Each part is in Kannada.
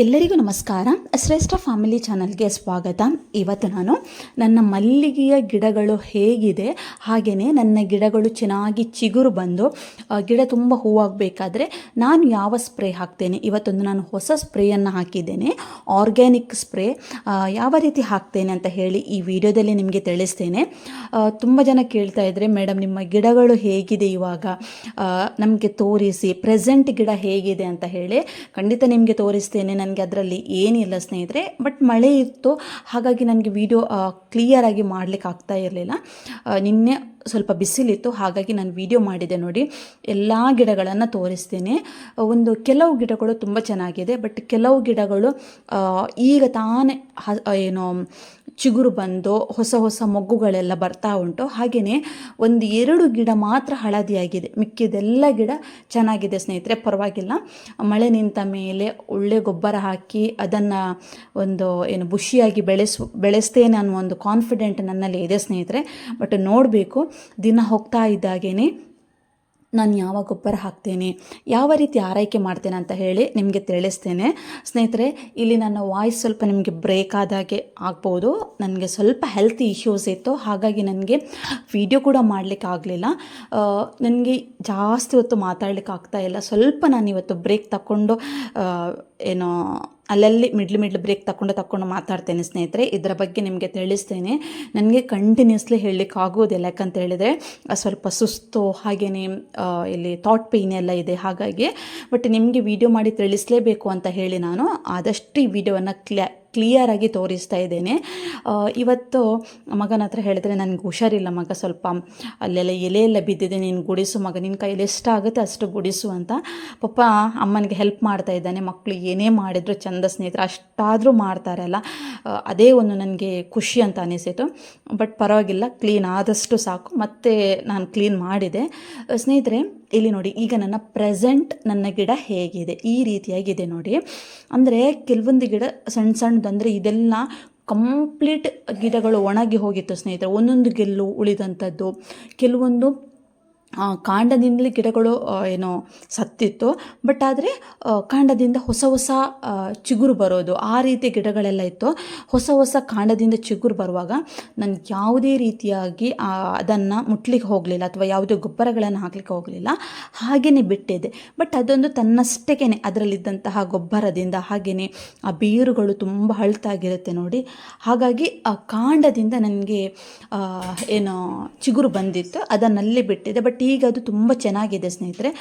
ಎಲ್ಲರಿಗೂ ನಮಸ್ಕಾರ. ಶ್ರೇಷ್ಠ ಫ್ಯಾಮಿಲಿ ಚಾನಲ್ಗೆ ಸ್ವಾಗತ. ಇವತ್ತು ನಾನು ನನ್ನ ಮಲ್ಲಿಗೆಯ ಗಿಡಗಳು ಹೇಗಿದೆ ಹಾಗೆಯೇ ನನ್ನ ಗಿಡಗಳು ಚೆನ್ನಾಗಿ ಚಿಗುರು ಬಂದು ಗಿಡ ತುಂಬ ಹೂವಾಗಬೇಕಾದ್ರೆ ನಾನು ಯಾವ ಸ್ಪ್ರೇ ಹಾಕ್ತೇನೆ? ಇವತ್ತೊಂದು ನಾನು ಹೊಸ ಸ್ಪ್ರೇಯನ್ನು ಹಾಕಿದ್ದೇನೆ. ಆರ್ಗ್ಯಾನಿಕ್ ಸ್ಪ್ರೇ ಯಾವ ರೀತಿ ಹಾಕ್ತೇನೆ ಅಂತ ಹೇಳಿ ಈ ವಿಡಿಯೋದಲ್ಲಿ ನಿಮಗೆ ತಿಳಿಸ್ತೇನೆ. ತುಂಬ ಜನ ಕೇಳ್ತಾ ಇದ್ದರೆ ಮೇಡಮ್, ನಿಮ್ಮ ಗಿಡಗಳು ಹೇಗಿದೆ ಇವಾಗ? ನಮಗೆ ತೋರಿಸಿ, ಪ್ರೆಸೆಂಟ್ ಗಿಡ ಹೇಗಿದೆ? ಅಂತ ಹೇಳಿ ಖಂಡಿತ ನಿಮಗೆ ತೋರಿಸ್ತೇನೆ. ನನಗೆ ಅದರಲ್ಲಿ ಏನಿಲ್ಲ ಸ್ನೇಹಿತರೆ ಬಟ್ ಮಳೆ ಇತ್ತು. ಹಾಗಾಗಿ ನನಗೆ ವಿಡಿಯೋ ಕ್ಲಿಯರಾಗಿ ಮಾಡಲಿಕ್ಕೆ ಆಗ್ತಾ ಇರಲಿಲ್ಲ. ನಿನ್ನೆ ಸ್ವಲ್ಪ ಬಿಸಿಲಿತ್ತು. ಹಾಗಾಗಿ ನಾನು ವಿಡಿಯೋ ಮಾಡಿದೆ ನೋಡಿ. ಎಲ್ಲ ಗಿಡಗಳನ್ನು ತೋರಿಸ್ತೇನೆ. ಒಂದು ಕೆಲವು ಗಿಡಗಳು ತುಂಬ ಚೆನ್ನಾಗಿದೆ ಬಟ್ ಕೆಲವು ಗಿಡಗಳು ಈಗ ತಾನೇ ಏನು ಚಿಗುರು ಬಂದು ಹೊಸ ಹೊಸ ಮೊಗ್ಗುಗಳೆಲ್ಲ ಬರ್ತಾ ಉಂಟು. ಹಾಗೆಯೇ ಒಂದು ಎರಡು ಗಿಡ ಮಾತ್ರ ಹಳದಿಯಾಗಿದೆ. ಮಿಕ್ಕಿದೆಲ್ಲ ಗಿಡ ಚೆನ್ನಾಗಿದೆ ಸ್ನೇಹಿತರೆ, ಪರವಾಗಿಲ್ಲ. ಮಳೆ ನಿಂತ ಮೇಲೆ ಒಳ್ಳೆ ಗೊಬ್ಬರ ಹಾಕಿ ಅದನ್ನು ಒಂದು ಏನು ಬುಷಿಯಾಗಿ ಬೆಳೆಸು, ಬೆಳೆಸ್ತೇನೆ ಅನ್ನೋ ಒಂದು ಕಾನ್ಫಿಡೆಂಟ್ ನನ್ನಲ್ಲಿ ಇದೆ ಸ್ನೇಹಿತರೆ. ಬಟ್ ನೋಡಬೇಕು, ದಿನ ಹೋಗ್ತಾ ಇದ್ದಾಗೇ ನಾನು ಯಾವ ಗೊಬ್ಬರ ಹಾಕ್ತೇನೆ, ಯಾವ ರೀತಿ ಆರೈಕೆ ಮಾಡ್ತೇನೆ ಅಂತ ಹೇಳಿ ನಿಮಗೆ ತಿಳಿಸ್ತೇನೆ. ಸ್ನೇಹಿತರೆ, ಇಲ್ಲಿ ನನ್ನ ವಾಯ್ಸ್ ಸ್ವಲ್ಪ ನಿಮಗೆ ಬ್ರೇಕ್ ಆದಾಗೆ ಆಗ್ಬೋದು. ನನಗೆ ಸ್ವಲ್ಪ ಹೆಲ್ತ್ ಇಶ್ಯೂಸ್ ಇತ್ತು, ಹಾಗಾಗಿ ನನಗೆ ವಿಡಿಯೋ ಕೂಡ ಮಾಡಲಿಕ್ಕೆ ಆಗಲಿಲ್ಲ. ನನಗೆ ಜಾಸ್ತಿ ಹೊತ್ತು ಮಾತಾಡಲಿಕ್ಕೆ ಆಗ್ತಾ ಇಲ್ಲ. ಸ್ವಲ್ಪ ನಾನು ಇವತ್ತು ಬ್ರೇಕ್ ತಗೊಂಡು ಏನೋ ಅಲ್ಲಲ್ಲಿ ಮಿಡ್ಲ್ ಮಿಡ್ಲ್ ಬ್ರೇಕ್ ತಗೊಂಡು ತಗೊಂಡು ಮಾತಾಡ್ತೇನೆ ಸ್ನೇಹಿತರೆ. ಇದರ ಬಗ್ಗೆ ನಿಮಗೆ ತಿಳಿಸ್ತೇನೆ. ನನಗೆ ಕಂಟಿನ್ಯೂಸ್ಲಿ ಹೇಳಲಿಕ್ಕೆ ಆಗೋದಿಲ್ಲ. ಯಾಕಂತ ಹೇಳಿದರೆ ಸ್ವಲ್ಪ ಸುಸ್ತು ಹಾಗೆಯೇ ಇಲ್ಲಿ ಥಾಟ್ ಪೇಯ್ನ್ ಎಲ್ಲ ಇದೆ. ಹಾಗಾಗಿ ಬಟ್ ನಿಮಗೆ ವಿಡಿಯೋ ಮಾಡಿ ತಿಳಿಸಲೇಬೇಕು ಅಂತ ಹೇಳಿ ನಾನು. ಆದಷ್ಟು ಈ ವಿಡಿಯೋವನ್ನು ಕ್ಲಿಯರ್ ಕ್ಲಿಯರಾಗಿ ತೋರಿಸ್ತಾ ಇದ್ದೇನೆ. ಇವತ್ತು ಮಗನ ಹತ್ರ ಹೇಳಿದ್ರೆ ನನಗೆ ಹುಷಾರಿಲ್ಲ ಮಗ, ಸ್ವಲ್ಪ ಅಲ್ಲೆಲ್ಲ ಎಲೆ ಎಲ್ಲ ಬಿದ್ದಿದೆ, ನೀನು ಗುಡಿಸು ಮಗ ನಿನ್ನ ಕೈಯಲ್ಲಿ ಎಷ್ಟಾಗುತ್ತೆ ಅಷ್ಟು ಗುಡಿಸು ಅಂತ. ಪಪ್ಪ ಅಮ್ಮನಿಗೆ ಹೆಲ್ಪ್ ಮಾಡ್ತಾ ಇದ್ದಾನೆ ಮಕ್ಕಳು ಏನೇ ಮಾಡಿದ್ರು ಚಂದ ಸ್ನೇಹಿತರು, ಅಷ್ಟಾದರೂ ಮಾಡ್ತಾರಲ್ಲ ಅದೇ ಒಂದು ನನಗೆ ಖುಷಿ ಅಂತ ಅನಿಸಿತು. ಬಟ್ ಪರವಾಗಿಲ್ಲ ಕ್ಲೀನ್ ಆದಷ್ಟು ಸಾಕು. ಮತ್ತೆ ನಾನು ಕ್ಲೀನ್ ಮಾಡಿದೆ. ಸ್ನೇಹಿತರೆ, ಇಲ್ಲಿ ನೋಡಿ, ಈಗ ನನ್ನ ಪ್ರೆಸೆಂಟ್ ನನ್ನ ಗಿಡ ಹೇಗಿದೆ? ಈ ರೀತಿಯಾಗಿದೆ ನೋಡಿ. ಅಂದರೆ, ಕೆಲವೊಂದು ಗಿಡ ಸಣ್ಣ ಸಣ್ಣ ಸಣ್ಣದಂದರೆ ಇದೆಲ್ಲ ಕಂಪ್ಲೀಟ್ ಗಿಡಗಳು ಒಣಗಿ ಹೋಗಿತ್ತು ಸ್ನೇಹಿತರೆ. ಒಂದೊಂದು ಗೆಲ್ಲು ಉಳಿದಂಥದ್ದು. ಕೆಲವೊಂದು ಕಾಂಡದಿಂದಲೇ ಗಿಡಗಳು ಏನು ಸತ್ತಿತ್ತು. ಬಟ್ ಆದರೆ ಕಾಂಡದಿಂದ ಹೊಸ ಹೊಸ ಚಿಗುರು ಬರೋದು, ಆ ರೀತಿ ಗಿಡಗಳೆಲ್ಲ ಇತ್ತು. ಹೊಸ ಹೊಸ ಕಾಂಡದಿಂದ ಚಿಗುರು ಬರುವಾಗ ನಾನು ಯಾವುದೇ ರೀತಿಯಾಗಿ ಅದನ್ನು ಮುಟ್ಲಿಕ್ಕೆ ಹೋಗಲಿಲ್ಲ ಅಥವಾ ಯಾವುದೇ ಗೊಬ್ಬರಗಳನ್ನು ಹಾಕಲಿಕ್ಕೆ ಹೋಗಲಿಲ್ಲ. ಹಾಗೆಯೇ ಬಿಟ್ಟಿದೆ ಬಟ್ ಅದೊಂದು ತನ್ನಷ್ಟಕ್ಕೇ ಅದರಲ್ಲಿದ್ದಂತಹ ಗೊಬ್ಬರದಿಂದ ಹಾಗೆಯೇ ಆ ಬೇರುಗಳು ತುಂಬ ಹಳ್ತಾಗಿರುತ್ತೆ ನೋಡಿ. ಹಾಗಾಗಿ ಆ ಕಾಂಡದಿಂದ ನನಗೆ ಏನು ಚಿಗುರು ಬಂದಿತ್ತು. ಅದನ್ನಲ್ಲಿ ಬಿಟ್ಟಿದೆ ಬಟ್ ಈಗ ಅದು ತುಂಬ ಚೆನ್ನಾಗಿದೆ, ಸ್ನೇಹಿತರೆ.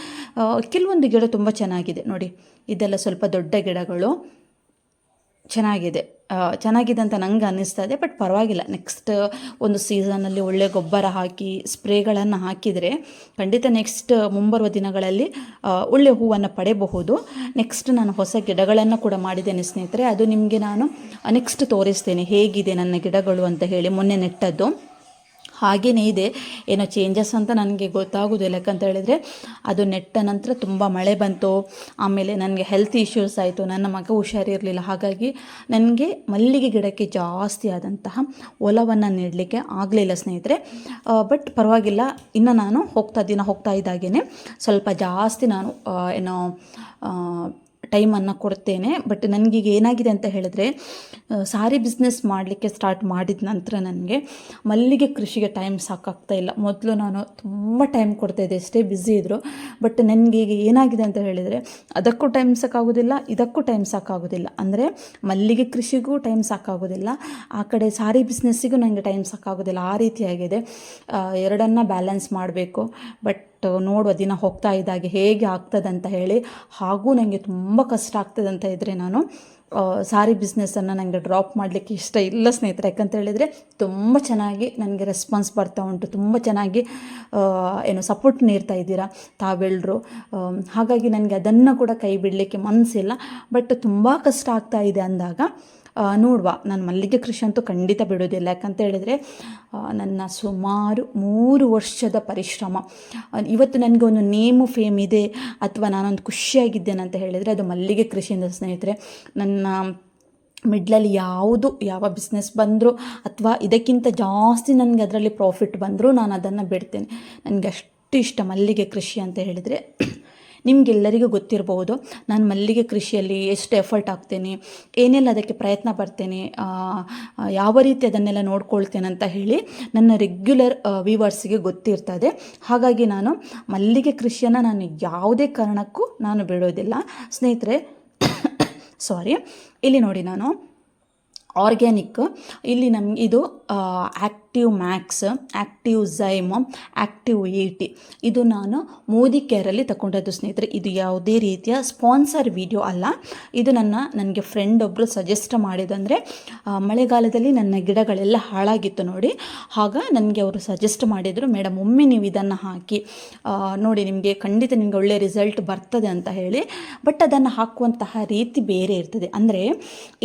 ಕೆಲವೊಂದು ಗಿಡ ತುಂಬ ಚೆನ್ನಾಗಿದೆ. ನೋಡಿ, ಇದೆಲ್ಲ ಸ್ವಲ್ಪ ದೊಡ್ಡ ಗಿಡಗಳು. ಚೆನ್ನಾಗಿದೆ. ಚೆನ್ನಾಗಿದೆ ಅಂತ ನಂಗೆ ಅನ್ನಿಸ್ತಾ ಇದೆ, ಬಟ್ ಪರವಾಗಿಲ್ಲ. ನೆಕ್ಸ್ಟ್ ಒಂದು ಸೀಸನಲ್ಲಿ ಒಳ್ಳೆ ಗೊಬ್ಬರ ಹಾಕಿ, ಸ್ಪ್ರೇಗಳನ್ನು ಹಾಕಿದರೆ ಖಂಡಿತ ನೆಕ್ಸ್ಟ್ ಮುಂಬರುವ ದಿನಗಳಲ್ಲಿ ಒಳ್ಳೆ ಹೂವನ್ನು ಪಡೆಯಬಹುದು. ನೆಕ್ಸ್ಟ್ ನಾನು ಹೊಸ ಗಿಡಗಳನ್ನು ಕೂಡ ಮಾಡಿದ್ದೇನೆ, ಸ್ನೇಹಿತರೆ. ಅದು ನಿಮಗೆ ನಾನು ನೆಕ್ಸ್ಟ್ ತೋರಿಸ್ತೇನೆ. ಹೇಗಿದೆ ನನ್ನ ಗಿಡಗಳು ಅಂತ ಹೇಳಿ ಮೊನ್ನೆ ನೆಟ್ಟದ್ದು. ಹಾಗೇನೇ ಇದೆ. ಏನೋ ಚೇಂಜಸ್ ಅಂತ ನನಗೆ ಗೊತ್ತಾಗೋದಿಲ್ಲ. ಯಾಕಂತ ಹೇಳಿದರೆ ಅದು ನೆಟ್ಟ ನಂತರ ತುಂಬ ಮಳೆ ಬಂತು. ಆಮೇಲೆ ನನಗೆ ಹೆಲ್ತ್ ಇಶ್ಯೂಸ್ ಆಯಿತು. ನನ್ನ ಮಗ ಹುಷಾರಿರಲಿಲ್ಲ ಹಾಗಾಗಿ ನನಗೆ ಮಲ್ಲಿಗೆ ಗಿಡಕ್ಕೆ ಜಾಸ್ತಿ ಆದಂತಹ ಒಲವನ್ನು ನೀಡಲಿಕ್ಕೆ ಆಗಲಿಲ್ಲ ಸ್ನೇಹಿತರೆ. ಬಟ್ ಪರವಾಗಿಲ್ಲ. ಇನ್ನು ನಾನು ಹೋಗ್ತಾ ದಿನ ಹೋಗ್ತಾ ಇದ್ದಾಗೇ ಸ್ವಲ್ಪ ಜಾಸ್ತಿ ನಾನು ಏನೋ ಟೈಮನ್ನು ಕೊಡ್ತೇನೆ. ಬಟ್ ನನಗೀಗ ಏನಾಗಿದೆ ಅಂತ ಹೇಳಿದ್ರೆ ಸಾರಿ ಬಿಸ್ನೆಸ್ ಮಾಡಲಿಕ್ಕೆ ಸ್ಟಾರ್ಟ್ ಮಾಡಿದ ನಂತರ ನನಗೆ ಮಲ್ಲಿಗೆ ಕೃಷಿಗೆ ಟೈಮ್ ಸಾಕಾಗ್ತಾ ಇಲ್ಲ. ಮೊದಲು ನಾನು ತುಂಬ ಟೈಮ್ ಕೊಡ್ತಾಯಿದ್ದೆ ಎಷ್ಟೇ ಬ್ಯುಸಿ ಇದ್ದರು ಬಟ್ ನನಗೆ ಈಗ ಏನಾಗಿದೆ ಅಂತ ಹೇಳಿದರೆ, ಅದಕ್ಕೂ ಟೈಮ್ ಸಾಕಾಗೋದಿಲ್ಲ, ಇದಕ್ಕೂ ಟೈಮ್ ಸಾಕಾಗೋದಿಲ್ಲ. ಅಂದರೆ ಮಲ್ಲಿಗೆ ಕೃಷಿಗೂ ಟೈಮ್ ಸಾಕಾಗೋದಿಲ್ಲ, ಆ ಕಡೆ ಸಾರಿ ಬಿಸ್ನೆಸ್ಸಿಗೂ ನನಗೆ ಟೈಮ್ ಸಾಕಾಗೋದಿಲ್ಲ. ಆ ರೀತಿಯಾಗಿದೆ ಎರಡನ್ನ ಬ್ಯಾಲೆನ್ಸ್ ಮಾಡಬೇಕು. ಬಟ್ ನೋಡುವ ದಿನ ಹೋಗ್ತಾ ಇದ್ದಾಗೆ ಹೇಗೆ ಆಗ್ತದೆ ಅಂತ ಹೇಳಿ, ಹಾಗೂ ನನಗೆ ತುಂಬ ಕಷ್ಟ ಆಗ್ತದೆ ಅಂತ ಇದ್ದರೆ ನಾನು ಸಾರಿ ಬಿಸ್ನೆಸ್ಸನ್ನು ನನಗೆ ಡ್ರಾಪ್ ಮಾಡಲಿಕ್ಕೆ ಇಷ್ಟ ಇಲ್ಲ ಸ್ನೇಹಿತರೆ. ಯಾಕಂತ ಹೇಳಿದರೆ ತುಂಬ ಚೆನ್ನಾಗಿ ನನಗೆ ರೆಸ್ಪಾನ್ಸ್ ಬರ್ತಾ ಉಂಟು. ತುಂಬ ಚೆನ್ನಾಗಿ ಏನು ಸಪೋರ್ಟ್ ನೀಡ್ತಾ ಇದ್ದೀರಾ ತಾವೆಲ್ಲರೂ ಹಾಗಾಗಿ ನನಗೆ ಅದನ್ನು ಕೂಡ ಕೈ ಬಿಡಲಿಕ್ಕೆ ಮನಸ್ಸಿಲ್ಲ ಬಟ್ ತುಂಬ ಕಷ್ಟ ಆಗ್ತಾ ಇದೆ ಅಂದಾಗ ನೋಡುವ, ನಾನು ಮಲ್ಲಿಗೆ ಕೃಷಿ ಅಂತೂ ಖಂಡಿತ ಬಿಡೋದಿಲ್ಲ. ಯಾಕಂತ ಹೇಳಿದರೆ ನನ್ನ ಸುಮಾರು ಮೂರು ವರ್ಷದ ಪರಿಶ್ರಮ. ಇವತ್ತು ನನಗೆ ಒಂದು ನೇಮು ಫೇಮ್ ಇದೆ, ಅಥವಾ ನಾನೊಂದು ಖುಷಿಯಾಗಿದ್ದೇನೆ ಅಂತ ಹೇಳಿದರೆ, ಅದು ಮಲ್ಲಿಗೆ ಕೃಷಿಯಿಂದ ಸ್ನೇಹಿತರೆ. ನನ್ನ ಮಿಡ್ಲಲ್ಲಿ ಯಾವುದು, ಯಾವ ಬಿಸ್ನೆಸ್ ಬಂದರೂ, ಅಥವಾ ಇದಕ್ಕಿಂತ ಜಾಸ್ತಿ ನನಗೆ ಅದರಲ್ಲಿ ಪ್ರಾಫಿಟ್ ಬಂದರೂ, ನಾನು ಅದನ್ನು ಬಿಡ್ತೇನೆ. ನನಗೆ ಅಷ್ಟು ಇಷ್ಟ ಮಲ್ಲಿಗೆ ಕೃಷಿ ಅಂತ ಹೇಳಿದರೆ. ನಿಮಗೆಲ್ಲರಿಗೂ ಗೊತ್ತಿರಬಹುದು ನಾನು ಮಲ್ಲಿಗೆ ಕೃಷಿಯಲ್ಲಿ ಎಷ್ಟು ಎಫರ್ಟ್ ಹಾಕ್ತೇನೆ, ಏನೆಲ್ಲ ಅದಕ್ಕೆ ಪ್ರಯತ್ನ ಪಡ್ತೇನೆ ಯಾವ ರೀತಿ ಅದನ್ನೆಲ್ಲ ನೋಡ್ಕೊಳ್ತೇನೆ ಅಂತ ಹೇಳಿ ನನ್ನ ರೆಗ್ಯುಲರ್ ವ್ಯೂವರ್ಸಿಗೆ ಗೊತ್ತಿರ್ತದೆ. ಹಾಗಾಗಿ ನಾನು ಮಲ್ಲಿಗೆ ಕೃಷಿಯನ್ನು ನಾನು ಯಾವುದೇ ಕಾರಣಕ್ಕೂ ನಾನು ಬಿಡೋದಿಲ್ಲ. ಸ್ನೇಹಿತರೆ ಸಾರಿ ಇಲ್ಲಿ ನೋಡಿ ನಾನು ಆರ್ಗ್ಯಾನಿಕ್ ಇಲ್ಲಿ ನಮ್ಗೆ ಇದು active max active zyme active eighty ಇದು ನಾನು ಮೋದಿ ಕೇರಲ್ಲಿ ತಗೊಂಡದ್ದು ಸ್ನೇಹಿತರೆ. ಇದು ಯಾವುದೇ ರೀತಿಯ ಸ್ಪಾನ್ಸರ್ ವಿಡಿಯೋ ಅಲ್ಲ. ಇದು ನನ್ನ, ನನಗೆ ಫ್ರೆಂಡ್ ಒಬ್ಬರು ಸಜೆಸ್ಟ್ ಮಾಡಿದಂದರೆ ಮಳೆಗಾಲದಲ್ಲಿ ನನ್ನ ಗಿಡಗಳೆಲ್ಲ ಹಾಳಾಗಿತ್ತು ನೋಡಿ. ಆಗ ನನಗೆ ಅವರು ಸಜೆಸ್ಟ್ ಮಾಡಿದರು, ಮೇಡಮ್, ಒಮ್ಮೆ ನೀವು ಇದನ್ನು ಹಾಕಿ ನೋಡಿ ನಿಮಗೆ ಖಂಡಿತ ನಿಮಗೆ ಒಳ್ಳೆಯ ರಿಸಲ್ಟ್ ಬರ್ತದೆ ಅಂತ ಹೇಳಿ. ಬಟ್ ಅದನ್ನು ಹಾಕುವಂತಹ ರೀತಿ ಬೇರೆ ಇರ್ತದೆ. ಅಂದರೆ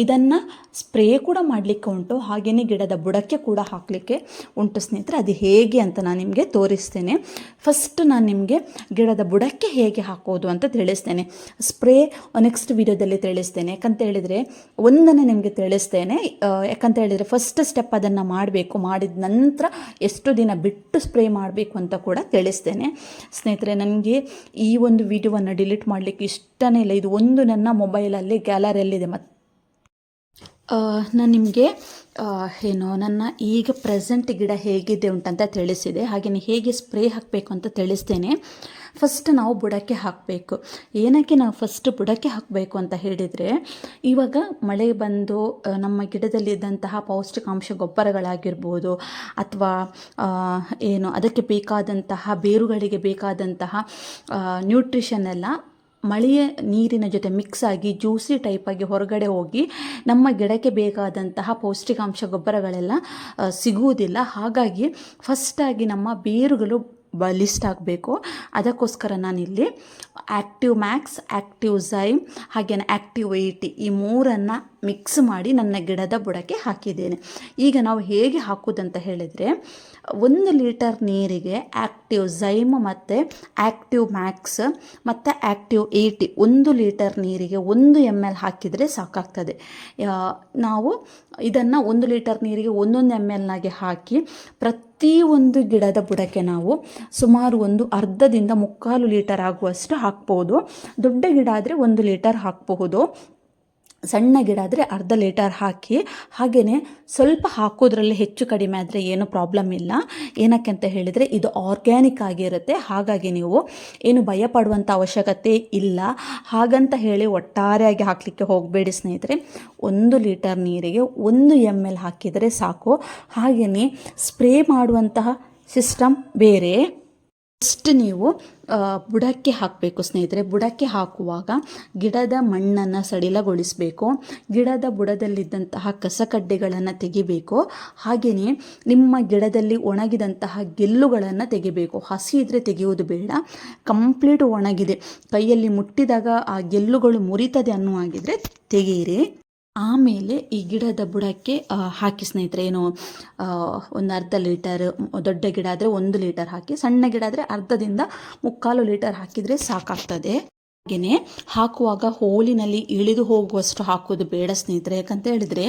ಇದನ್ನು ಸ್ಪ್ರೇ ಕೂಡ ಮಾಡಲಿಕ್ಕೆ ಉಂಟು. ಹಾಗೆಯೇ ಗಿಡದ ಬುಡಕ್ಕೆ ಕೂಡ ಹಾಕಲಿಕ್ಕೆ ಉಂಟು ಸ್ನೇಹಿತರೆ. ಅದು ಹೇಗೆ ಅಂತ ನಾನು ನಿಮಗೆ ತೋರಿಸ್ತೇನೆ. ಫಸ್ಟ್ ನಾನು ನಿಮಗೆ ಗಿಡದ ಬುಡಕ್ಕೆ ಹೇಗೆ ಹಾಕೋದು ಅಂತ ತಿಳಿಸ್ತೇನೆ. ಸ್ಪ್ರೇ ನೆಕ್ಸ್ಟ್ ವಿಡಿಯೋದಲ್ಲಿ ತಿಳಿಸ್ತೇನೆ. ಯಾಕಂತ ಹೇಳಿದರೆ ಒಂದನ್ನು ನಿಮಗೆ ತಿಳಿಸ್ತೇನೆ. ಯಾಕಂತ ಹೇಳಿದರೆ ಫಸ್ಟ್ ಸ್ಟೆಪ್ ಅದನ್ನು ಮಾಡಬೇಕು. ಮಾಡಿದ ನಂತರ ಎಷ್ಟು ದಿನ ಬಿಟ್ಟು ಸ್ಪ್ರೇ ಮಾಡಬೇಕು ಅಂತ ಕೂಡ ತಿಳಿಸ್ತೇನೆ. ಸ್ನೇಹಿತರೆ, ನನಗೆ ಈ ಒಂದು ವಿಡಿಯೋವನ್ನು ಡಿಲೀಟ್ ಮಾಡಲಿಕ್ಕೆ ಇಷ್ಟನೇ ಇಲ್ಲ. ಇದು ಒಂದು ನನ್ನ ಮೊಬೈಲಲ್ಲಿ ಗ್ಯಾಲರಿಯಲ್ಲಿದೆ ಮತ್ತು. ನಾನು ನಿಮಗೆ ಏನು, ನನ್ನ ಈಗ ಪ್ರೆಸೆಂಟ್ ಗಿಡ ಹೇಗಿದೆ ಉಂಟಂತ ತಿಳಿಸಿದೆ. ಹಾಗೆಯೇ ಹೇಗೆ ಸ್ಪ್ರೇ ಹಾಕಬೇಕು ಅಂತ ತಿಳಿಸ್ತೇನೆ. ಫಸ್ಟ್ ನಾವು ಬುಡಕ್ಕೆ ಹಾಕಬೇಕು. ಏನಕ್ಕೆ ನಾವು ಫಸ್ಟ್ ಬುಡಕ್ಕೆ ಹಾಕಬೇಕು ಅಂತ ಹೇಳಿದರೆ, ಇವಾಗ ಮಳೆ ಬಂದು ನಮ್ಮ ಗಿಡದಲ್ಲಿದ್ದಂತಹ ಪೌಷ್ಟಿಕಾಂಶ ಗೊಬ್ಬರಗಳಾಗಿರ್ಬೋದು, ಅಥವಾ ಏನು, ಅದಕ್ಕೆ ಬೇಕಾದಂತಹ, ಬೇರುಗಳಿಗೆ ಬೇಕಾದಂತಹ ನ್ಯೂಟ್ರಿಷನ್ ಎಲ್ಲ ಮಳೆಯ ನೀರಿನ ಜೊತೆ ಮಿಕ್ಸ್ ಆಗಿ ಜ್ಯೂಸಿ ಟೈಪಾಗಿ ಹೊರಗಡೆ ಹೋಗಿ ನಮ್ಮ ಗಿಡಕ್ಕೆ ಬೇಕಾದಂತಹ ಪೌಷ್ಟಿಕಾಂಶ ಗೊಬ್ಬರಗಳೆಲ್ಲ ಸಿಗುವುದಿಲ್ಲ. ಹಾಗಾಗಿ ಫಸ್ಟಾಗಿ ನಮ್ಮ ಬೇರುಗಳು ಲಿಸ್ಟ್ ಆಗಬೇಕು ಅದಕ್ಕೋಸ್ಕರ ನಾನಿಲ್ಲಿ ಆ್ಯಕ್ಟಿವ್ ಮ್ಯಾಕ್ಸ್ ಆ್ಯಕ್ಟಿವ್ ಝೈಮ್ ಹಾಗೆಯೇ ಆ್ಯಕ್ಟಿವ್ ಏಯ್ಟಿ ಈ ಮೂರನ್ನು ಮಿಕ್ಸ್ ಮಾಡಿ ನನ್ನ ಗಿಡದ ಬುಡಕ್ಕೆ ಹಾಕಿದ್ದೇನೆ. ಈಗ ನಾವು ಹೇಗೆ ಹಾಕೋದಂತ ಹೇಳಿದರೆ, ಒಂದು ಲೀಟರ್ ನೀರಿಗೆ ಆ್ಯಕ್ಟಿವ್ ಝೈಮ್ ಮತ್ತು ಆ್ಯಕ್ಟಿವ್ ಮ್ಯಾಕ್ಸ್ ಮತ್ತು ಆ್ಯಕ್ಟಿವ್ ಏಯ್ಟಿ ಒಂದು ಲೀಟರ್ ನೀರಿಗೆ ಒಂದು ಎಂ ಎಲ್ ಹಾಕಿದರೆ ಸಾಕಾಗ್ತದೆ. ನಾವು ಇದನ್ನು ಒಂದು ಲೀಟರ್ ನೀರಿಗೆ ಒಂದೊಂದು ಎಂ ಎಲ್ನಾಗೆ ಹಾಕಿ ಪ್ರತಿ ಒಂದು ಗಿಡದ ಬುಡಕ್ಕೆ ನಾವು ಸುಮಾರು ಒಂದು ಅರ್ಧದಿಂದ ಮುಕ್ಕಾಲು ಲೀಟರ್ ಆಗುವಷ್ಟು ಹಾಕ್ಬೋದು. ದೊಡ್ಡ ಗಿಡ ಆದರೆ ಒಂದು ಲೀಟರ್ ಹಾಕಬಹುದು. ಸಣ್ಣ ಗಿಡ ಆದರೆ ಅರ್ಧ ಲೀಟರ್ ಹಾಕಿ ಹಾಗೆಯೇ ಸ್ವಲ್ಪ ಹಾಕೋದ್ರಲ್ಲಿ ಹೆಚ್ಚು ಕಡಿಮೆ ಆದರೆ ಏನು ಪ್ರಾಬ್ಲಮ್ ಇಲ್ಲ. ಏನಕ್ಕೆ ಅಂತ ಹೇಳಿದರೆ ಇದು ಆರ್ಗ್ಯಾನಿಕ್ ಆಗಿರುತ್ತೆ. ಹಾಗಾಗಿ ನೀವು ಏನು ಭಯ ಪಡುವಂಥ ಅವಶ್ಯಕತೆ ಇಲ್ಲ. ಹಾಗಂತ ಹೇಳಿ ಒಟ್ಟಾರೆಯಾಗಿ ಹಾಕಲಿಕ್ಕೆ ಹೋಗಬೇಡಿ ಸ್ನೇಹಿತರೆ. ಒಂದು ಲೀಟರ್ ನೀರಿಗೆ ಒಂದು ಎಂ ಎಲ್ ಹಾಕಿದರೆ ಸಾಕು. ಹಾಗೆಯೇ ಸ್ಪ್ರೇ ಮಾಡುವಂತಹ ಸಿಸ್ಟಮ್ ಬೇರೆ. ಫಸ್ಟ್ ನೀವು ಬುಡಕ್ಕೆ ಹಾಕಬೇಕು ಸ್ನೇಹಿತರೆ. ಬುಡಕ್ಕೆ ಹಾಕುವಾಗ ಗಿಡದ ಮಣ್ಣನ್ನು ಸಡಿಲಗೊಳಿಸಬೇಕು. ಗಿಡದ ಬುಡದಲ್ಲಿದ್ದಂತಹ ಕಸಕಡ್ಡೆಗಳನ್ನು ತೆಗಿಬೇಕು. ಹಾಗೆಯೇ ನಿಮ್ಮ ಗಿಡದಲ್ಲಿ ಒಣಗಿದಂತಹ ಗೆಲ್ಲುಗಳನ್ನು ತೆಗಿಬೇಕು. ಹಸಿ ಇದ್ದರೆ ತೆಗೆಯುವುದು ಬೇಡ. ಕಂಪ್ಲೀಟ್ ಒಣಗಿದೆ. ಕೈಯಲ್ಲಿ ಮುಟ್ಟಿದಾಗ ಆ ಗೆಲ್ಲುಗಳು ಮುರಿತದೆ ಅನ್ನುವಾಗಿದ್ರೆ ತೆಗೆಯಿರಿ ಆಮೇಲೆ ಈ ಗಿಡದ ಬುಡಕ್ಕೆ ಹಾಕಿ ಸ್ನೇಹಿತರೆ, ಏನು ಒಂದು ಅರ್ಧ ಲೀಟರ್, ದೊಡ್ಡ ಗಿಡ ಆದರೆ ಒಂದು ಲೀಟರ್ ಹಾಕಿ, ಸಣ್ಣ ಗಿಡ ಆದರೆ ಅರ್ಧದಿಂದ ಮುಕ್ಕಾಲು ಲೀಟರ್ ಹಾಕಿದರೆ ಸಾಕಾಗ್ತದೆ. ಹಾಗೆಯೇ ಹಾಕುವಾಗ ಹೋಲಿನಲ್ಲಿ ಇಳಿದು ಹೋಗುವಷ್ಟು ಹಾಕೋದು ಬೇಡ ಸ್ನೇಹಿತರೆ. ಯಾಕಂತ ಹೇಳಿದರೆ,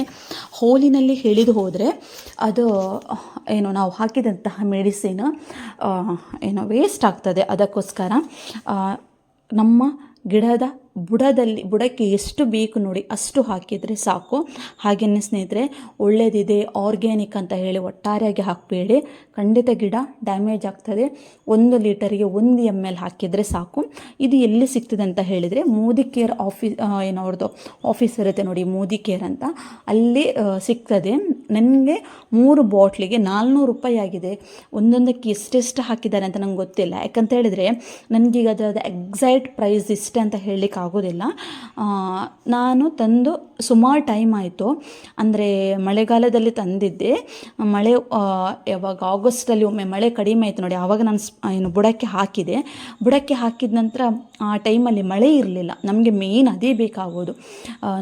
ಹೋಲಿನಲ್ಲಿ ಇಳಿದು ಹೋದರೆ ಅದು, ಏನು, ನಾವು ಹಾಕಿದಂತಹ ಮೆಡಿಸಿನ್ ಏನು ವೇಸ್ಟ್ ಆಗ್ತದೆ. ಅದಕ್ಕೋಸ್ಕರ ನಮ್ಮ ಗಿಡದ ಬುಡದಲ್ಲಿ, ಬುಡಕ್ಕೆ ಎಷ್ಟು ಬೇಕು ನೋಡಿ ಅಷ್ಟು ಹಾಕಿದರೆ ಸಾಕು. ಹಾಗೆಯೇ ಸ್ನೇಹಿತರೆ ಒಳ್ಳೆಯದಿದೆ ಆರ್ಗ್ಯಾನಿಕ್ ಅಂತ ಹೇಳಿ ಒಟ್ಟಾರೆಯಾಗಿ ಹಾಕಬೇಡಿ. ಖಂಡಿತ ಗಿಡ ಡ್ಯಾಮೇಜ್ ಆಗ್ತದೆ. ಒಂದು ಲೀಟರಿಗೆ ಒಂದು ಎಂ ಎಲ್ ಹಾಕಿದರೆ ಸಾಕು. ಇದು ಎಲ್ಲಿ ಸಿಗ್ತದೆ ಅಂತ ಹೇಳಿದರೆ ಮೋದಿ ಕೇರ್ ಆಫೀಸ್ ಏನು ಅವ್ರದ್ದು ಆಫೀಸ್ ಇರುತ್ತೆ ನೋಡಿ ಮೋದಿ ಕೇರ್ ಅಂತ. ಅಲ್ಲಿ ಸಿಗ್ತದೆ. ನನಗೆ ಮೂರು ಬಾಟ್ಲಿಗೆ ನಾಲ್ನೂರು ರೂಪಾಯಿ ಆಗಿದೆ. ಒಂದೊಂದಕ್ಕೆ ಎಷ್ಟೆಷ್ಟು ಹಾಕಿದ್ದಾರೆ ಅಂತ ನಂಗೆ ಗೊತ್ತಿಲ್ಲ. ಯಾಕಂತ ಹೇಳಿದರೆ, ನನಗೀಗ ಅದರ ಎಕ್ಸೈಟ್ ಪ್ರೈಸ್ ಇಷ್ಟೆ ಅಂತ ಹೇಳಲಿಕ್ಕೆ ಆಗೋದಿಲ್ಲ. ನಾನು ತಂದು ಸುಮಾರು ಟೈಮ್ ಆಯಿತು. ಅಂದರೆ ಮಳೆಗಾಲದಲ್ಲಿ ತಂದಿದ್ದೆ. ಮಳೆ ಯಾವಾಗ ಆಗಸ್ಟಲ್ಲಿ ಒಮ್ಮೆ ಮಳೆ ಕಡಿಮೆ ಆಯಿತು ನೋಡಿ ಆವಾಗ ನಾನು ಏನು ಬುಡಕ್ಕೆ ಹಾಕಿದೆ. ಬುಡಕ್ಕೆ ಹಾಕಿದ ನಂತರ ಆ ಟೈಮಲ್ಲಿ ಮಳೆ ಇರಲಿಲ್ಲ. ನಮಗೆ ಮೇನ್ ಅದೇ ಬೇಕಾಗೋದು.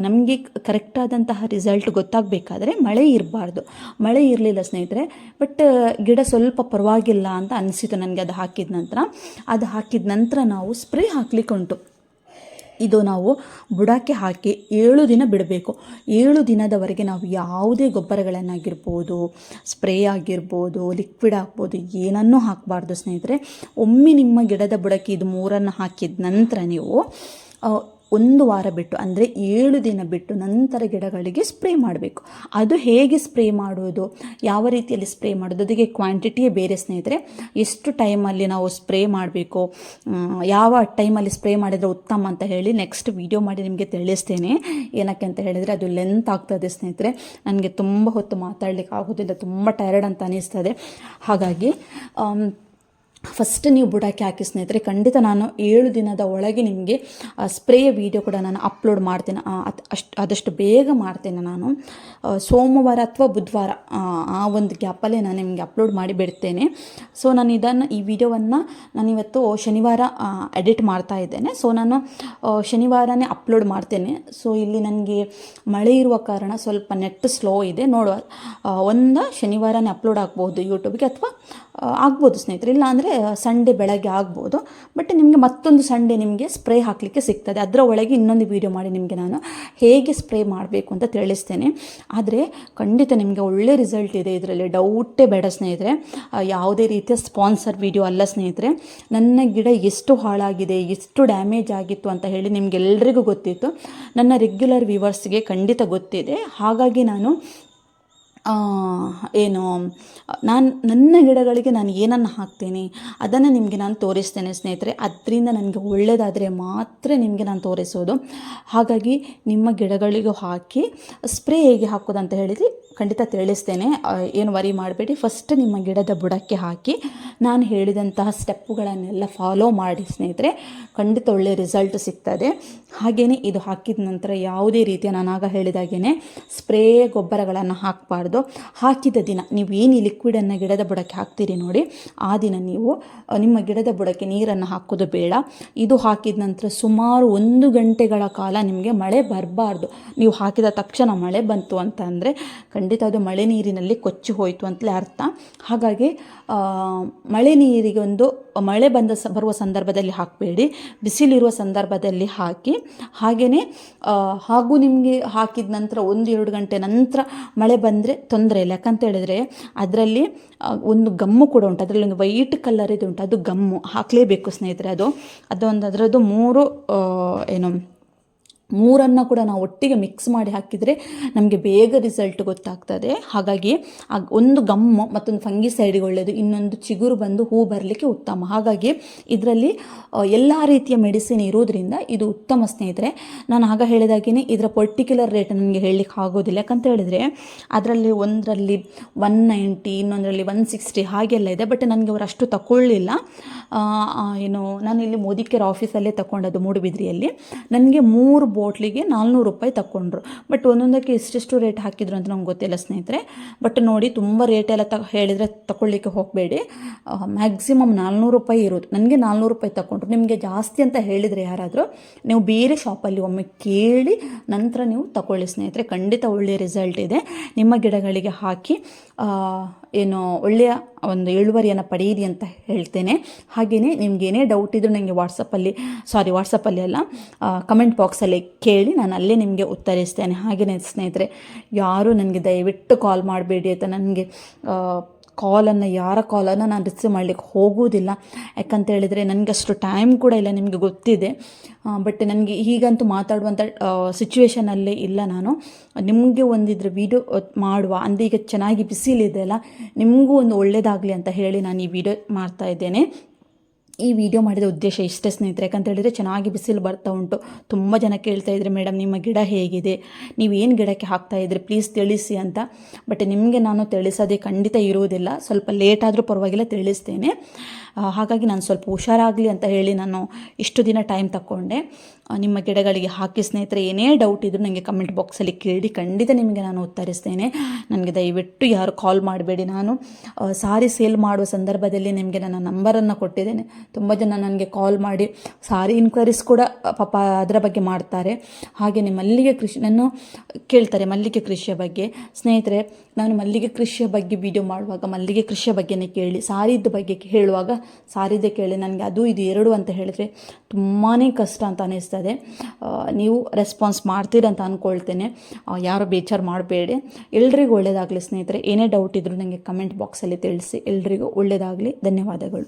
ನಮಗೆ ಕರೆಕ್ಟಾದಂತಹ ರಿಸಲ್ಟ್ ಗೊತ್ತಾಗಬೇಕಾದ್ರೆ ಮಳೆ ಇರಬಾರ್ದು. ಮಳೆ ಇರಲಿಲ್ಲ ಸ್ನೇಹಿತರೆ ಬಟ್ ಗಿಡ ಸ್ವಲ್ಪ ಪರವಾಗಿಲ್ಲ ಅಂತ ಅನಿಸಿತು ನನಗೆ ಅದು ಹಾಕಿದ ನಂತರ. ಅದು ಹಾಕಿದ ನಂತರ ನಾವು ಸ್ಪ್ರೇ ಹಾಕ್ಲಿಕ್ಕೆ ಉಂಟು ಇದು ನಾವು ಬುಡಕ್ಕೆ ಹಾಕಿ ಏಳು ದಿನ ಬಿಡಬೇಕು. ಏಳು ದಿನದವರೆಗೆ ನಾವು ಯಾವುದೇ ಗೊಬ್ಬರಗಳನ್ನಾಗಿರ್ಬೋದು, ಸ್ಪ್ರೇ ಆಗಿರ್ಬೋದು, ಲಿಕ್ವಿಡ್ ಆಗ್ಬೋದು ಏನನ್ನೂ ಹಾಕಬಾರ್ದು ಸ್ನೇಹಿತರೆ. ಒಮ್ಮೆ ನಿಮ್ಮ ಗಿಡದ ಬುಡಕ್ಕೆ ಇದು ಮೂರನ್ನು ಹಾಕಿದ ನಂತರ ನೀವು ಒಂದು ವಾರ ಬಿಟ್ಟು, ಅಂದರೆ ಏಳು ದಿನ ಬಿಟ್ಟು ನಂತರ ಗಿಡಗಳಿಗೆ ಸ್ಪ್ರೇ ಮಾಡಬೇಕು. ಅದು ಹೇಗೆ ಸ್ಪ್ರೇ ಮಾಡೋದು, ಯಾವ ರೀತಿಯಲ್ಲಿ ಸ್ಪ್ರೇ ಮಾಡೋದು, ಅದಕ್ಕೆ ಕ್ವಾಂಟಿಟಿಯೇ ಬೇರೆ ಸ್ನೇಹಿತರೆ. ಎಷ್ಟು ಟೈಮಲ್ಲಿ ನಾವು ಸ್ಪ್ರೇ ಮಾಡಬೇಕು ಯಾವ ಟೈಮಲ್ಲಿ ಸ್ಪ್ರೇ ಮಾಡಿದರೆ ಉತ್ತಮ ಅಂತ ಹೇಳಿ ನೆಕ್ಸ್ಟ್ ವಿಡಿಯೋ ಮಾಡಿ ನಿಮಗೆ ತಿಳಿಸ್ತೇನೆ. ಏನಕ್ಕೆ ಅಂತ ಹೇಳಿದರೆ ಅದು ಲೆಂತ್ ಆಗ್ತದೆ ಸ್ನೇಹಿತರೆ. ನನಗೆ ತುಂಬ ಹೊತ್ತು ಮಾತಾಡಲಿಕ್ಕೆ ಆಗೋದಿಲ್ಲ, ತುಂಬ ಟೈರ್ಡ್ ಅಂತ ಅನ್ನಿಸ್ತದೆ ಹಾಗಾಗಿ ಫಸ್ಟ್ ನೀವು ಬುಡಕ್ಕೆ ಹಾಕಿ ಸ್ನೇಹಿತರೆ ಖಂಡಿತ ನಾನು ಏಳು ದಿನದ ಒಳಗೆ ನಿಮಗೆ ಸ್ಪ್ರೇಯ ವಿಡಿಯೋ ಕೂಡ ನಾನು ಅಪ್ಲೋಡ್ ಮಾಡ್ತೇನೆ. ಅದು ಅಷ್ಟು ಆದಷ್ಟು ಬೇಗ ಮಾಡ್ತೇನೆ ನಾನು. ಸೋಮವಾರ ಅಥವಾ ಬುಧವಾರ ಆ, ಒಂದು ಗ್ಯಾಪಲ್ಲೇ ನಾನು ನಿಮಗೆ ಅಪ್ಲೋಡ್ ಮಾಡಿ ಬಿಡ್ತೇನೆ. ಸೊ ನಾನು ಇದನ್ನು ಈ ವಿಡಿಯೋವನ್ನು ನಾನು ಇವತ್ತು ಶನಿವಾರ ಎಡಿಟ್ ಮಾಡ್ತಾ ಇದ್ದೇನೆ. ಸೊ ನಾನು ಶನಿವಾರನೇ ಅಪ್ಲೋಡ್ ಮಾಡ್ತೇನೆ. ಸೊ ಇಲ್ಲಿ ನನಗೆ ಮಳೆ ಇರುವ ಕಾರಣ ಸ್ವಲ್ಪ ನೆಟ್ ಸ್ಲೋ ಇದೆ. ನೋಡುವ ಒಂದು ಶನಿವಾರನೇ ಅಪ್ಲೋಡ್ ಆಗ್ಬೋದು ಯೂಟ್ಯೂಬ್ಗೆ ಅಥವಾ ಆಗ್ಬೋದು ಸ್ನೇಹಿತರೆ. ಇಲ್ಲ ಅಂದರೆ ಸಂಡೇ ಬೆಳಗ್ಗೆ ಆಗ್ಬೋದು. ಬಟ್ ನಿಮಗೆ ಮತ್ತೊಂದು ಸಂಡೇ ನಿಮಗೆ ಸ್ಪ್ರೇ ಹಾಕಲಿಕ್ಕೆ ಸಿಗ್ತದೆ. ಅದರ ಒಳಗೆ ಇನ್ನೊಂದು ವೀಡಿಯೋ ಮಾಡಿ ನಿಮಗೆ ನಾನು ಹೇಗೆ ಸ್ಪ್ರೇ ಮಾಡಬೇಕು ಅಂತ ತಿಳಿಸ್ತೇನೆ. ಆದರೆ ಖಂಡಿತ ನಿಮಗೆ ಒಳ್ಳೆ ರಿಸಲ್ಟ್ ಇದೆ ಇದರಲ್ಲಿ. ಡೌಟೇ ಬೇಡ ಸ್ನೇಹಿತರೆ. ಯಾವುದೇ ರೀತಿಯ ಸ್ಪಾನ್ಸರ್ ವಿಡಿಯೋ ಅಲ್ಲ ಸ್ನೇಹಿತರೆ. ನನ್ನ ಗಿಡ ಎಷ್ಟು ಹಾಳಾಗಿದೆ, ಎಷ್ಟು ಡ್ಯಾಮೇಜ್ ಆಗಿತ್ತು ಅಂತ ಹೇಳಿ ನಿಮಗೆಲ್ಲರಿಗೂ ಗೊತ್ತಿತ್ತು. ನನ್ನ ರೆಗ್ಯುಲರ್ ವ್ಯೂವರ್ಸ್ಗೆ ಖಂಡಿತ ಗೊತ್ತಿದೆ. ಹಾಗಾಗಿ ನಾನು ಏನು, ನಾನು, ನನ್ನ ಗಿಡಗಳಿಗೆ ನಾನು ಏನನ್ನು ಹಾಕ್ತೀನಿ, ಅದನ್ನು ನಿಮಗೆ ನಾನು ತೋರಿಸ್ತೇನೆ ಸ್ನೇಹಿತರೆ, ಅದರಿಂದ ನನಗೆ ಒಳ್ಳೆಯದಾದರೆ ಮಾತ್ರ ನಿಮಗೆ ನಾನು ತೋರಿಸೋದು. ಹಾಗಾಗಿ ನಿಮ್ಮ ಗಿಡಗಳಿಗೂ ಹಾಕಿ, ಸ್ಪ್ರೇ ಹೇಗೆ ಹಾಕೋದು ಅಂತ ಹೇಳಿದರೆ ಖಂಡಿತ ತಿಳಿಸ್ತೇನೆ. ಏನು ವರಿ ಮಾಡಬೇಡಿ. ಫಸ್ಟ್ ನಿಮ್ಮ ಗಿಡದ ಬುಡಕ್ಕೆ ಹಾಕಿ ನಾನು ಹೇಳಿದಂತಹ ಸ್ಟೆಪ್ಪುಗಳನ್ನೆಲ್ಲ ಫಾಲೋ ಮಾಡಿ ಸ್ನೇಹಿತರೆ. ಖಂಡಿತ ಒಳ್ಳೆಯ ರಿಸಲ್ಟ್ ಸಿಗ್ತದೆ. ಹಾಗೆಯೇ ಇದು ಹಾಕಿದ ನಂತರ ಯಾವುದೇ ರೀತಿಯ ನಾನಾಗ ಹೇಳಿದಾಗೇ ಸ್ಪ್ರೇ ಗೊಬ್ಬರಗಳನ್ನು ಹಾಕಬಾರ್ದು. ಹಾಕಿದ ದಿನ ನೀವು ಏನು ಈ ಲಿಕ್ವಿಡನ್ನು ಗಿಡದ ಬುಡಕ್ಕೆ ಹಾಕ್ತೀರಿ ನೋಡಿ. ಆ ದಿನ ನೀವು ನಿಮ್ಮ ಗಿಡದ ಬುಡಕ್ಕೆ ನೀರನ್ನು ಹಾಕೋದು ಬೇಡ. ಇದು ಹಾಕಿದ ನಂತರ ಸುಮಾರು ಒಂದು ಗಂಟೆಗಳ ಕಾಲ ನಿಮಗೆ ಮಳೆ ಬರಬಾರ್ದು. ನೀವು ಹಾಕಿದ ತಕ್ಷಣ ಮಳೆ ಬಂತು ಅಂತ ಖಂಡಿತ ಅದು ಮಳೆ ನೀರಿನಲ್ಲಿ ಕೊಚ್ಚಿ ಹೋಯಿತು ಅಂತಲೇ ಅರ್ಥ. ಹಾಗಾಗಿ ಮಳೆ ನೀರಿಗೆ ಒಂದು, ಮಳೆ ಬಂದ ಸ, ಬರುವ ಸಂದರ್ಭದಲ್ಲಿ ಹಾಕಬೇಡಿ. ಬಿಸಿಲಿರುವ ಸಂದರ್ಭದಲ್ಲಿ ಹಾಕಿ. ಹಾಗೆಯೇ ಹಾಗೂ ನಿಮಗೆ ಹಾಕಿದ ನಂತರ ಒಂದು ಎರಡು ಗಂಟೆ ನಂತರ ಮಳೆ ಬಂದರೆ ತೊಂದರೆ ಇಲ್ಲ. ಯಾಕಂತ ಹೇಳಿದ್ರೆ, ಅದರಲ್ಲಿ ಒಂದು ಗಮ್ಮು ಕೂಡ ಉಂಟು. ಅದರಲ್ಲಿ ಒಂದು ವೈಟ್ ಕಲರ್ ಇದು ಉಂಟು. ಅದು ಗಮ್ಮು. ಹಾಕಲೇಬೇಕು ಸ್ನೇಹಿತರೆ ಅದು. ಅದೊಂದು, ಅದರದ್ದು ಮೂರು ಏನು ಮೂರನ್ನು ಕೂಡ ನಾವು ಒಟ್ಟಿಗೆ ಮಿಕ್ಸ್ ಮಾಡಿ ಹಾಕಿದರೆ ನಮಗೆ ಬೇಗ ರಿಸಲ್ಟ್ ಗೊತ್ತಾಗ್ತದೆ. ಹಾಗಾಗಿ ಒಂದು ಗಮ್ಮು ಮತ್ತೊಂದು ಫಂಗಿ ಫಂಗಿಸೈಡ್ಗೆ ಒಳ್ಳೆಯದು ಇನ್ನೊಂದು ಚಿಗುರು ಬಂದು ಹೂ ಬರಲಿಕ್ಕೆ ಉತ್ತಮ. ಹಾಗಾಗಿ ಇದರಲ್ಲಿ ಎಲ್ಲ ರೀತಿಯ ಮೆಡಿಸಿನ್ ಇರೋದ್ರಿಂದ ಇದು ಉತ್ತಮ ಸ್ನೇಹಿತರೆ. ನಾನು ಆಗ ಹೇಳಿದಾಗೇ ಇದರ ಪರ್ಟಿಕ್ಯುಲರ್ ರೇಟ್ ನನಗೆ ಹೇಳಲಿಕ್ಕೆ ಆಗೋದಿಲ್ಲ. ಯಾಕಂತ ಹೇಳಿದರೆ, ಅದರಲ್ಲಿ ಒಂದರಲ್ಲಿ ಒನ್ ನೈಂಟಿ ಇನ್ನೊಂದರಲ್ಲಿ ಒನ್ ಸಿಕ್ಸ್ಟಿ ಹಾಗೆಲ್ಲ ಇದೆ. ಬಟ್ ನನಗೆ ಅವರು ಅಷ್ಟು ತಗೊಳ್ಳಿಲ್ಲ. ಏನು ನಾನು ಇಲ್ಲಿ ಮೋದಿಕೇರ್ ಆಫೀಸಲ್ಲೇ ತಗೊಂಡದ್ದು ಮೂಡುಬಿದ್ರಿಯಲ್ಲಿ. ನನಗೆ ಮೂರು ಬೋಟ್ಲಿಗೆ ನಾಲ್ನೂರು ರೂಪಾಯಿ ತಗೊಂಡ್ರು ಬಟ್ ಒಂದೊಂದಕ್ಕೆ ಎಷ್ಟೆಷ್ಟು ರೇಟ್ ಹಾಕಿದ್ರು ಅಂತ ನಂಗೆ ಗೊತ್ತಿಲ್ಲ ಸ್ನೇಹಿತರೆ. ಬಟ್ ನೋಡಿ ತುಂಬ ರೇಟ್ ಎಲ್ಲ ತ, ಹೇಳಿದರೆ ತಗೊಳ್ಳಿಕ್ಕೆ ಹೋಗಬೇಡಿ. ಮ್ಯಾಕ್ಸಿಮಮ್ ನಾಲ್ನೂರು ರೂಪಾಯಿ ಇರೋದು. ನನಗೆ ನಾಲ್ನೂರು ರೂಪಾಯಿ ತಗೊಂಡ್ರು ನಿಮಗೆ ಜಾಸ್ತಿ ಅಂತ ಹೇಳಿದರೆ ಯಾರಾದರೂ, ನೀವು ಬೇರೆ ಶಾಪಲ್ಲಿ ಒಮ್ಮೆ ಕೇಳಿ ನಂತರ ನೀವು ತಗೊಳ್ಳಿ ಸ್ನೇಹಿತರೆ. ಖಂಡಿತ ಒಳ್ಳೆಯ ರಿಸಲ್ಟ್ ಇದೆ. ನಿಮ್ಮ ಗಿಡಗಳಿಗೆ ಹಾಕಿ ಏನು ಒಳ್ಳೆಯ ಒಂದು ಇಳುವರಿಯನ್ನು ಪಡೆಯಿರಿ ಅಂತ ಹೇಳ್ತೇನೆ. ಹಾಗೆಯೇ ನಿಮ್ಗೆ ಏನೇ ಡೌಟ್ ಇದ್ದರೂ ನನಗೆ ವಾಟ್ಸಪ್ಪಲ್ಲಿ ಸಾರಿ ವಾಟ್ಸಪ್ಪಲ್ಲಿ ಅಲ್ಲ ಕಮೆಂಟ್ ಬಾಕ್ಸಲ್ಲಿ ಕೇಳಿ ನಾನು ಅಲ್ಲೇ ನಿಮಗೆ ಉತ್ತರಿಸ್ತೇನೆ. ಹಾಗೆಯೇ ಸ್ನೇಹಿತರೆ, ಯಾರೂ ನನಗೆ ದಯವಿಟ್ಟು ಕಾಲ್ ಮಾಡಬೇಡಿ ಅಂತ ನನಗೆ ಕಾಲನ್ನು ಯಾರ ಕಾಲನ್ನು ನಾನು ರಿಸೀವ್ ಮಾಡಲಿಕ್ಕೆ ಹೋಗುವುದಿಲ್ಲ ಯಾಕಂತ ಹೇಳಿದರೆ ನನಗೆ ಅಷ್ಟು ಟೈಮ್ ಕೂಡ ಇಲ್ಲ, ನಿಮಗೆ ಗೊತ್ತಿದೆ. ಬಟ್ ನನಗೆ ಈಗಂತೂ ಮಾತಾಡುವಂಥ ಸಿಚುವೇಶನಲ್ಲೇ ಇಲ್ಲ ನಾನು. ನಿಮಗೆ ಒಂದಿದ್ರೆ ವಿಡಿಯೋ ಮಾಡುವ. ಅಂದರೆ ಈಗ ಚೆನ್ನಾಗಿ ಬಿಸಿಲಿದೆ ಅಲ್ಲ, ನಿಮಗೂ ಒಂದು ಒಳ್ಳೆಯದಾಗಲಿ ಅಂತ ಹೇಳಿ ನಾನು ಈ ವಿಡಿಯೋ ಮಾಡ್ತಾ ಇದ್ದೇನೆ. ಈ ವಿಡಿಯೋ ಮಾಡಿದ ಉದ್ದೇಶ ಇಷ್ಟೇ ಸ್ನೇಹಿತರೆ, ಯಾಕಂತ ಹೇಳಿದರೆ ಚೆನ್ನಾಗಿ ಬಿಸಿಲು ಬರ್ತಾ ಉಂಟು. ತುಂಬ ಜನ ಕೇಳ್ತಾ ಇದ್ರೆ, ಮೇಡಮ್, ನಿಮ್ಮ ಗಿಡ ಹೇಗಿದೆ? ನೀವು ಏನು ಗಿಡಕ್ಕೆ ಹಾಕ್ತಾ ಇದ್ರಿ? ಪ್ಲೀಸ್ ತಿಳಿಸಿ ಅಂತ. ಬಟ್ ನಿಮಗೆ ನಾನು ತಿಳಿಸೋದೇ ಖಂಡಿತ ಇರುವುದಿಲ್ಲ. ಸ್ವಲ್ಪ ಲೇಟ್ ಆದರೂ ಪರವಾಗಿಲ್ಲ, ತಿಳಿಸ್ತೇನೆ. ಹಾಗಾಗಿ ನಾನು ಸ್ವಲ್ಪ ಹುಷಾರಾಗಲಿ ಅಂತ ಹೇಳಿ ನಾನು ಇಷ್ಟು ದಿನ ಟೈಮ್ ತಗೊಂಡೆ ನಿಮ್ಮ ಗಿಡಗಳಿಗೆ ಹಾಕಿ ಸ್ನೇಹಿತರೆ, ಏನೇ ಡೌಟ್ ಇದ್ದರೂ ನನಗೆ ಕಮೆಂಟ್ ಬಾಕ್ಸಲ್ಲಿ ಕೇಳಿ ಖಂಡಿತ ನಿಮಗೆ ನಾನು ಉತ್ತರಿಸ್ತೇನೆ. ನನಗೆ ದಯವಿಟ್ಟು ಯಾರು ಕಾಲ್ ಮಾಡಬೇಡಿ ನಾನು. ಸಾರಿ ಸೇಲ್ ಮಾಡುವ ಸಂದರ್ಭದಲ್ಲಿ ನಿಮಗೆ ನನ್ನ ನಂಬರನ್ನು ಕೊಟ್ಟಿದ್ದೇನೆ. ತುಂಬ ಜನ ನನಗೆ ಕಾಲ್ ಮಾಡಿ ಸಾರಿ ಇನ್ಕ್ವೈರೀಸ್ ಕೂಡ ಪಾಪ ಅದರ ಬಗ್ಗೆ ಮಾಡ್ತಾರೆ. ಹಾಗೆ ಮಲ್ಲಿಗೆ ಕೃಷಿ, ನಾನು ಕೇಳ್ತಾರೆ ಮಲ್ಲಿಗೆ ಕೃಷಿಯ ಬಗ್ಗೆ. ಸ್ನೇಹಿತರೆ, ನಾನು ಮಲ್ಲಿಗೆ ಕೃಷಿಯ ಬಗ್ಗೆ ವಿಡಿಯೋ ಮಾಡುವಾಗ, ಮಲ್ಲಿಗೆ ಕೃಷಿಯ ಬಗ್ಗೆನೇ ಕೇಳಿ ಸಾರಿದ ಬಗ್ಗೆ ಹೇಳುವಾಗ ಸಾರಿದೆ ಕೇಳಿ, ನನಗೆ ಅದು, ಇದು ಎರಡು ಅಂತ ಹೇಳಿದರೆ ತುಂಬಾ ಕಷ್ಟ ಅಂತ ಅನಿಸ್ತದೆ ಇದೆ ನೀವು ರೆಸ್ಪಾನ್ಸ್ ಮಾಡ್ತೀರಂತ ಅಂದ್ಕೊಳ್ತೇನೆ ಯಾರು ಬೇಜಾರು ಮಾಡಬೇಡಿ. ಎಲ್ರಿಗೂ ಒಳ್ಳೆಯದಾಗಲಿ ಸ್ನೇಹಿತರೆ. ಏನೇ ಡೌಟ್ ಇದ್ದರೂ ನನಗೆ ಕಮೆಂಟ್ ಬಾಕ್ಸಲ್ಲಿ ತಿಳಿಸಿ. ಎಲ್ರಿಗೂ ಒಳ್ಳೆಯದಾಗಲಿ ಧನ್ಯವಾದಗಳು.